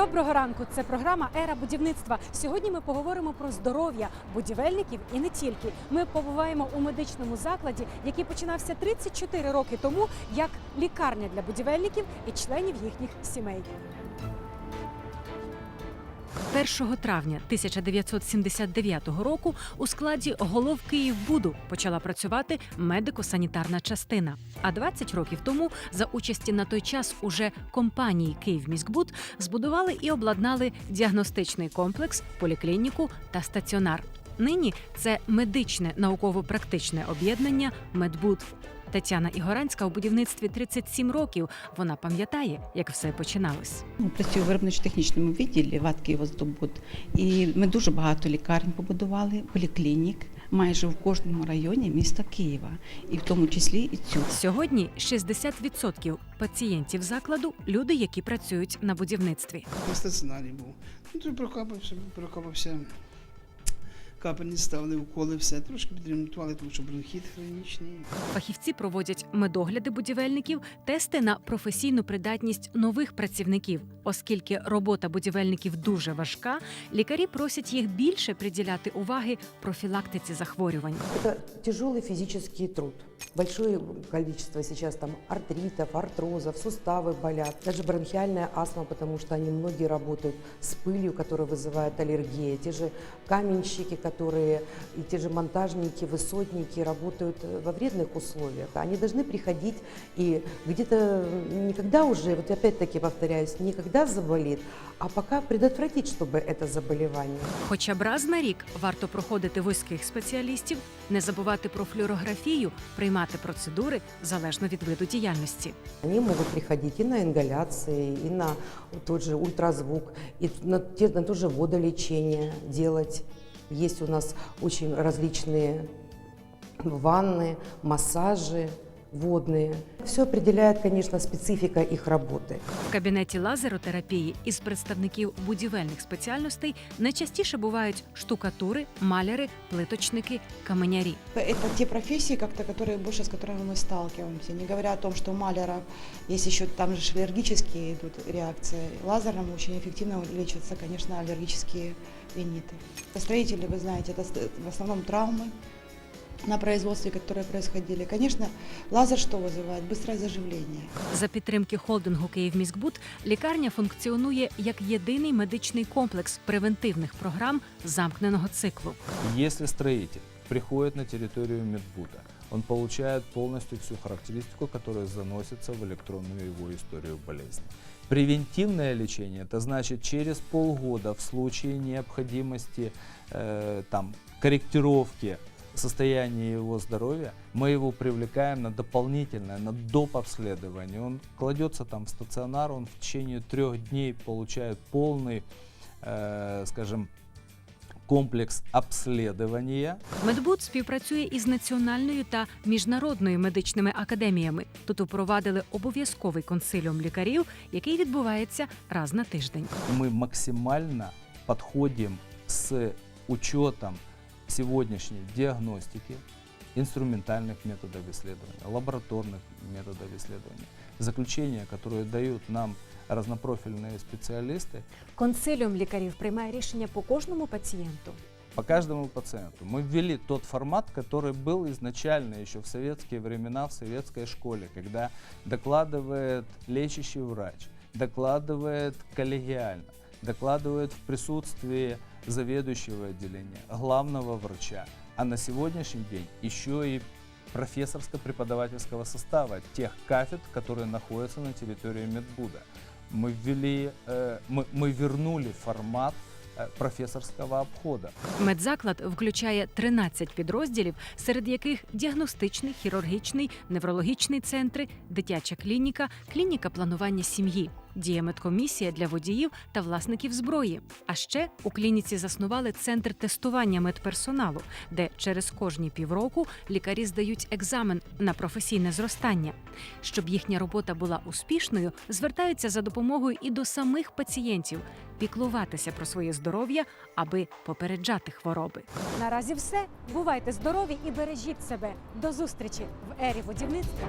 Доброго ранку. Це програма Ера будівництва. Сьогодні ми поговоримо про здоров'я будівельників і не тільки. Ми побуваємо у медичному закладі, який починався 34 роки тому як лікарня для будівельників і членів їхніх сімей. 1 травня 1979 року у складі голов Київбуду почала працювати медико-санітарна частина. А 20 років тому, за участі на той час уже компанії Київміськбуд, збудували і обладнали діагностичний комплекс, поліклініку та стаціонар. Нині це медичне науково-практичне об'єднання Медбуд. Тетяна Ігоранська у будівництві 37 років. Вона пам'ятає, як все починалось. Працюю в виробничо-технічному відділі ВАТ «Київоздобуд». І ми дуже багато лікарень побудували, поліклінік майже в кожному районі міста Києва, і в тому числі і цю. Сьогодні 60% пацієнтів закладу люди, які працюють на будівництві. Стаціонарі був. Ну, прокапався, прокапався. Капельні ставили, уколи, все. Трошки підремонтували, тому що бронхіт хронічний. Фахівці проводять медогляди будівельників, тести на професійну придатність нових працівників. Оскільки робота будівельників дуже важка, лікарі просять їх більше приділяти уваги профілактиці захворювань. Це тяжелый фізичний труд. Большое количество сейчас там артритов, артрозов, суставы болят. Даже бронхиальная астма, потому что они многие работают с пылью, которая вызывает аллергии. Те же каменщики, которые и те же монтажники, высотники работают э, во вредных условиях. Они должны приходить и где-то никогда уже, вот опять-таки повторяюсь, никогда заболит, а пока предотвратить, чтобы это заболевание. Хоча б раз на рік варто проходити вузьких спеціалістів, не забувати про флюорографію, приймати процедури залежно від виду діяльності. Вони можуть приходити і на інгаляції, і на той же ультразвук, і на, те- на то же водолічення делать. Є у нас дуже різні ванни, массажи водные. Все определяет, конечно, специфика их работы. В кабінеті лазеротерапії із представників будівельних спеціальностей найчастіше бувають штукатури, маляри, плиточники, каменярі. Это те профессии, как-то, которые больше с которыми мы сталкиваемся. Не говоря о том, что у маляров есть еще там же аллергические идут реакции. Лазером очень эффективно лечатся, конечно, аллергические риниты. Строители, вы знаете, это ст- в основном травмы на производстве, которые происходили. Конечно, лазер что вызывает? Быстрое заживление. За підтримки холдингу Київміськбуд лікарня функціонує як єдиний медичний комплекс превентивних програм замкненого циклу. Если строитель приходит на территорию медбута, он получает полностью всю характеристику, которая заносится в электронную его историю болезни. Превентивное лечение, это значит через полгода в случае необходимости э, там, корректировки состояния его здоровья, мы его привлекаем на дополнительное, на доп. обследование. Он кладется там в стационар, он в течение трех дней получает полный, э, скажем, комплекс обследования. Медбуд співпрацює із національною та міжнародною медичними академіями. Тут упровадили обов'язковий консиліум лікарів, який відбувається раз на тиждень. Мы максимально подходим с учетом сегодняшней диагностики, инструментальных методов исследования, лабораторных методов исследования, заключения, которые дают нам разнопрофильные специалисты Консиліум лікарів приймає рішення по кожному пацієнту. по каждому пациенту. Мы ввели тот формат, который был изначально еще в советские времена, в советской школе, когда докладывает лечащий врач, докладывает коллегиально, докладывает в присутствии заведующего отделения, главного врача, а на сегодняшний день еще и профессорско-преподавательского состава тех кафедр, которые находятся на территории Медбуда. Мы ввели, э, мы, мы вернули формат э, профессорского обхода. Медзаклад включає 13 підрозділів, серед яких діагностичний, хірургічний, неврологічний центри, дитяча клініка, клініка планування сім'ї. Діє медкомісія для водіїв та власників зброї. А ще у клініці заснували центр тестування медперсоналу, де через кожні півроку лікарі здають екзамен на професійне зростання. Щоб їхня робота була успішною, звертаються за допомогою і до самих пацієнтів піклуватися про своє здоров'я, аби попереджати хвороби. Наразі все. Бувайте здорові і бережіть себе. До зустрічі в ері будівництва.